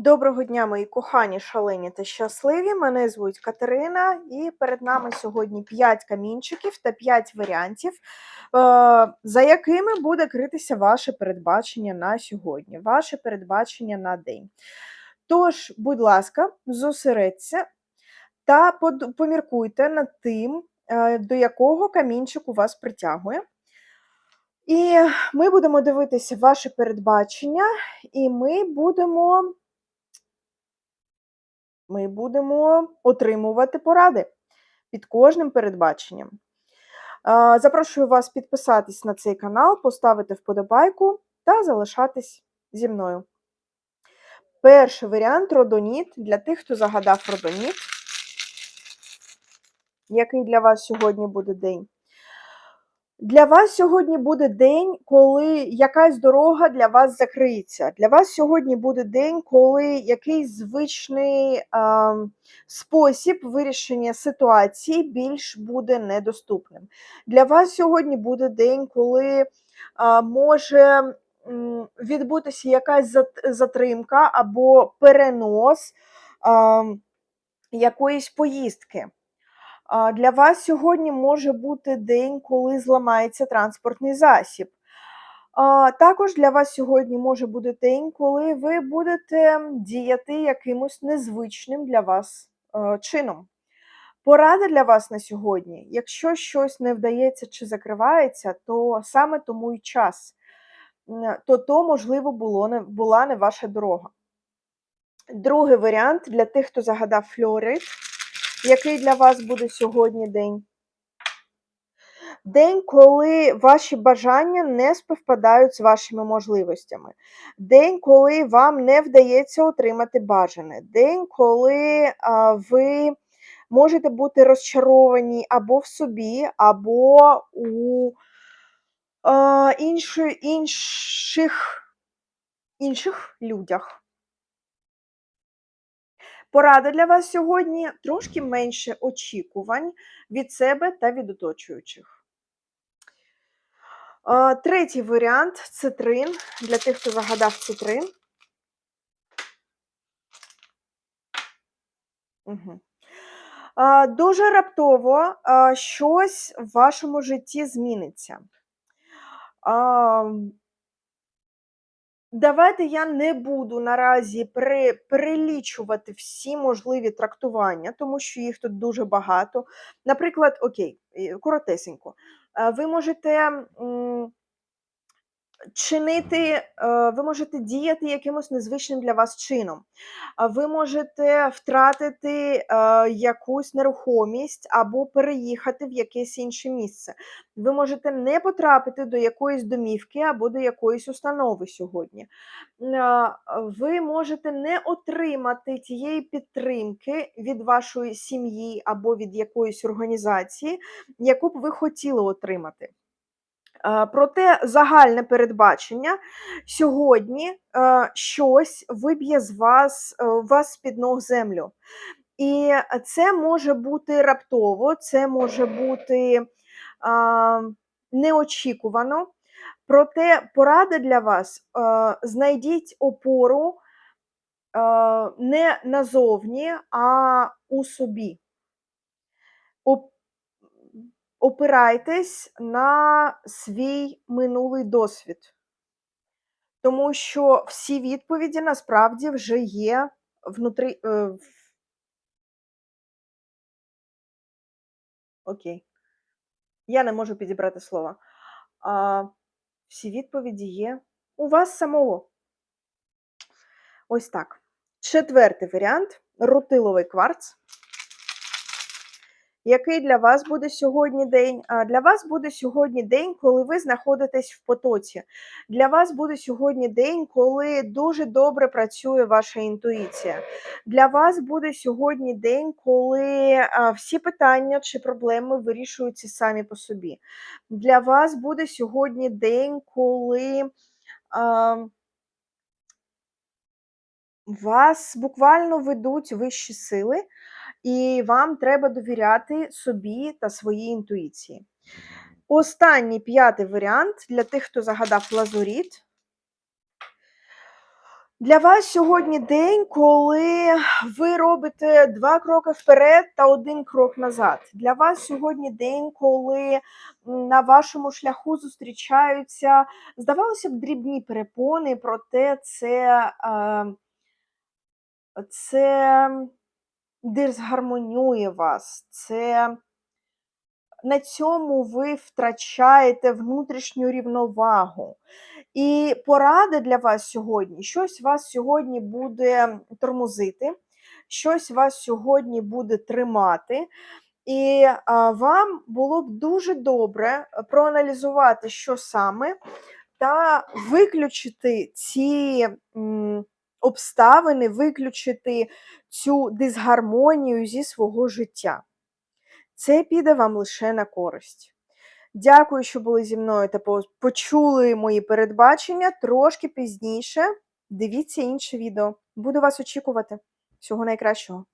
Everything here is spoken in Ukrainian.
Доброго дня, мої кохані, шалені та щасливі. Мене звуть Катерина, і перед нами сьогодні 5 камінчиків та 5 варіантів, е, за якими буде критися ваше передбачення на сьогодні, ваше передбачення на день. Тож, будь ласка, зосередься та поміркуйте над тим, е, до якого камінчик у вас притягує. І ми будемо дивитися ваше передбачення, і ми будемо ми будемо отримувати поради під кожним передбаченням. Запрошую вас підписатись на цей канал, поставити вподобайку та залишатись зі мною. Перший варіант родоніт для тих, хто загадав родоніт. Який для вас сьогодні буде день? Для вас сьогодні буде день, коли якась дорога для вас закриється. Для вас сьогодні буде день, коли якийсь звичний а, спосіб вирішення ситуації більш буде недоступним. Для вас сьогодні буде день, коли а, може відбутися якась затримка або перенос а, якоїсь поїздки. Для вас сьогодні може бути день, коли зламається транспортний засіб. Також для вас сьогодні може бути день, коли ви будете діяти якимось незвичним для вас е, чином. Порада для вас на сьогодні: якщо щось не вдається чи закривається, то саме тому й час, то то, можливо, було не, була не ваша дорога. Другий варіант для тих, хто загадав фльорит. Який для вас буде сьогодні день? День, коли ваші бажання не співпадають з вашими можливостями. День, коли вам не вдається отримати бажане. День, коли а, ви можете бути розчаровані або в собі, або у а, інші, інших, інших людях. Порада для вас сьогодні трошки менше очікувань від себе та від оточуючих. Третій варіант цитрин. Для тих, хто загадав цитрин. Угу. Дуже раптово щось в вашому житті зміниться. Давайте я не буду наразі при, перелічувати всі можливі трактування, тому що їх тут дуже багато. Наприклад, окей, коротесенько, е, ви можете чинити, е, ви можете діяти якимось незвичним для вас чином. Ви можете втратити е, якусь нерухомість або переїхати в якесь інше місце. Ви можете не потрапити до якоїсь домівки або до якоїсь установи сьогодні. Е, Ви можете не отримати тієї підтримки від вашої сім'ї або від якоїсь організації, яку б ви хотіли отримати. Е, Проте загальне передбачення сьогодні е, щось виб'є з вас, е, вас з-під ног землю. І це може бути раптово, це може бути неочікувано. Проте порада для вас: знайдіть опору не назовні, а у собі. Оп- Опирайтесь на свій минулий досвід, тому що всі відповіді насправді вже є внутрі. Е. Окей. Я не можу підібрати слова. А, всі відповіді є у вас самого. Ось так. Четвертий варіант рутиловий кварц. Який для вас буде сьогодні день? Для вас буде сьогодні день, коли ви знаходитесь в потоці. Для вас буде сьогодні день, коли дуже добре працює ваша інтуїція. Для вас буде сьогодні день, коли всі питання чи проблеми вирішуються самі по собі. Для вас буде сьогодні день, коли вас буквально ведуть вищі сили, і вам треба довіряти собі та своїй інтуїції. Останній п'ятий варіант для тих, хто загадав лазуріт. Для вас сьогодні день, коли ви робите 2 кроки вперед та 1 крок назад. Для вас сьогодні день, коли на вашому шляху зустрічаються, здавалося б, дрібні перепони, проте це, е, це дисгармонює вас. Це на цьому ви втрачаєте внутрішню рівновагу. І порада для вас сьогодні, щось вас сьогодні буде тормозити, щось вас сьогодні буде тримати. І вам було б дуже добре проаналізувати, що саме, та виключити ці обставини, виключити цю дисгармонію зі свого життя. Це піде вам лише на користь. Дякую, що були зі мною та почули мої передбачення. Трошки пізніше дивіться інше відео. Буду вас очікувати. Всього найкращого.